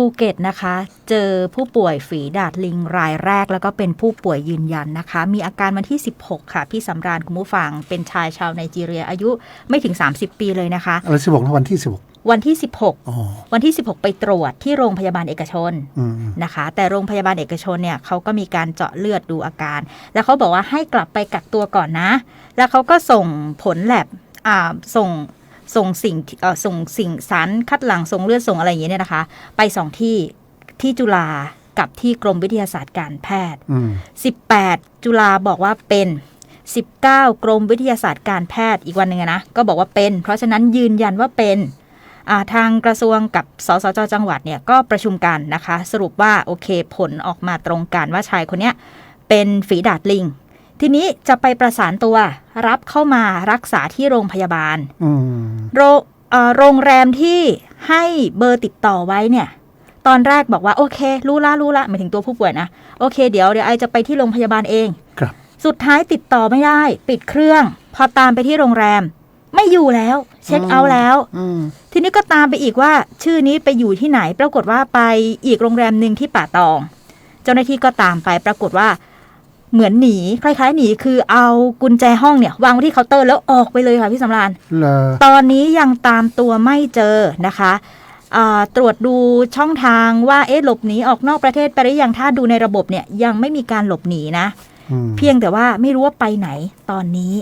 ภูเก็ตนะคะ เจอผู้ป่วยฝีดาดลิงรายแรก แล้วก็เป็นผู้ป่วยยืนยันนะคะ มีอาการวันที่ 16 ค่ะ พี่สำราญคุณผู้ฟังเป็นชายชาวไนจีเรียอายุไม่ถึง 30 ปีเลยนะคะอะไรสิบหกวันที่สิบหกวันที่อ๋อ16 วันที่ 16 ไปตรวจที่โรงพยาบาลเอกชนอืมนะคะ แต่โรงพยาบาลเอกชนเนี่ยเขาก็มีการเจาะเลือดดูอาการ แล้วเขาบอกว่าให้กลับไปกักตัวก่อนนะ แล้วเขาก็ส่งผลแลบอ่าส่ง ส่งสิ่งเอ่อส่งสิ่งสารคัดหลั่งส่งเลือดส่งอะไรอย่างเงี้ยเนี่ยนะคะ ไปสองที่ที่จุฬากับที่กรมวิทยาศาสตร์การแพทย์อืม18 จุฬาบอกว่าเป็น 19 กรมวิทยาศาสตร์การแพทย์อีกวันหนึ่งอะนะก็บอกว่าเป็น เพราะฉะนั้นยืนยันว่าเป็นอ่าทางกระทรวงกับสสจจังหวัดเนี่ยก็ประชุมกันนะคะ สรุปว่าโอเคผลออกมาตรงกันว่าชายคนเนี้ยเป็นฝีดาดลิง ทีนี้จะไปประสานตัวรับเข้ามารักษาที่โรงพยาบาลอืมโรเอ่อโรงแรมที่ให้เบอร์ติดต่อไว้เนี่ย ตอนแรกบอกว่าโอเค รู้ละรู้ละหมายถึงตัวผู้ป่วยนะ โอเค เดี๋ยวเดี๋ยวไอจะไปที่โรงพยาบาลเองครับ สุดท้ายติดต่อไม่ได้ ปิดเครื่อง พอตามไปที่โรงแรม ไม่อยู่แล้ว เช็คเอาท์แล้วอืมทีนี้ก็ตามไปอีกว่า ชื่อนี้ไปอยู่ที่ไหน ปรากฏว่าไปอีกโรงแรมหนึ่งที่ป่าตอง เจ้าหน้าที่ก็ตามไปปรากฏว่า เหมือนหนีคล้ายๆ หนีคือเอากุญแจห้องเนี่ยวางไว้ที่เคาน์เตอร์แล้วออกไปเลยค่ะพี่สำราญเลอตอนนี้ยังตามตัวไม่เจอนะคะอ่าตรวจดูช่องทางว่าเอ๊ะหลบหนีออกนอกประเทศไปหรือยังถ้าดูในระบบเนี่ยยังไม่มีการหลบหนีนะอืมเพียงแต่ว่าไม่รู้ว่าไปไหนตอนนี้